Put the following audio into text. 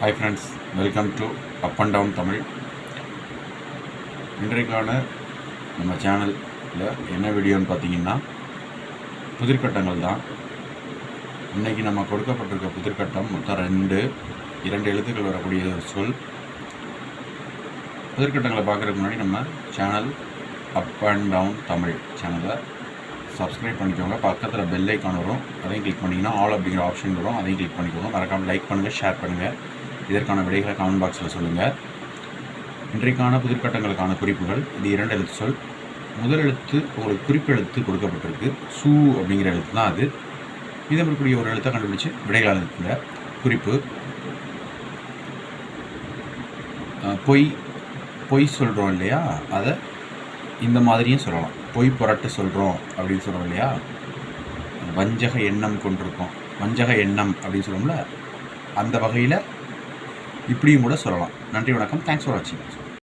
Hi friends welcome to up and down Tamil இன்றைக்கான நம்ம சேனலில் என்ன வீடியோன்னு பார்த்தீங்கன்னா புதிர்கட்டங்கள் தான். இன்றைக்கி நம்ம கொடுக்கப்பட்டிருக்க புதிர்கட்டம் மொத்தம் ரெண்டு இரண்டு எழுத்துக்கள் வரக்கூடிய ஒரு சொல். புதிர்கட்டங்களை பார்க்குறதுக்கு முன்னாடி நம்ம channel up and down Tamil சேனலை சப்ஸ்கிரைப் பண்ணிக்கோங்க. பக்கத்தில் பெல் ஐக்கான் வரும். அதையும் கிளிக் பண்ணிங்கன்னா ஆல் அப்படிங்கிற ஆப்ஷன் வரும். அதையும் கிளிக் பண்ணிக்கோங்க. மறக்காமல் லைக் பண்ணுங்கள் ஷேர் பண்ணுங்கள் இதற்கான விடைகளை கமெண்ட் பாக்ஸில் சொல்லுங்கள் இன்றைக்கான புதிர்கட்டங்களுக்கான குறிப்புகள் இது இரண்டு எழுத்து சொல் முதல் எழுத்து உங்களுக்கு குறிப்பெழுத்து கொடுக்கப்பட்டிருக்கு. சூ அப்படிங்கிற எழுத்து தான் அது. மீதம் இருக்கக்கூடிய ஒரு எழுத்தை கண்டுபிடிச்சு விடைகளை எழுத்துல குறிப்பு. பொய் பொய் சொல்கிறோம் இல்லையா? அதை இந்த மாதிரியும் சொல்லலாம். பொய் புரட்டு சொல்கிறோம் அப்படின்னு சொல்கிறோம் இல்லையா? வஞ்சக எண்ணம் கொண்டிருக்கோம். வஞ்சக எண்ணம் அப்படின்னு சொல்லுவோம்ல? அந்த வகையில் இப்படியும் கூட சொல்லலாம். நன்றி வணக்கம். தேங்க்ஸ் ஃபார் வாட்சிங்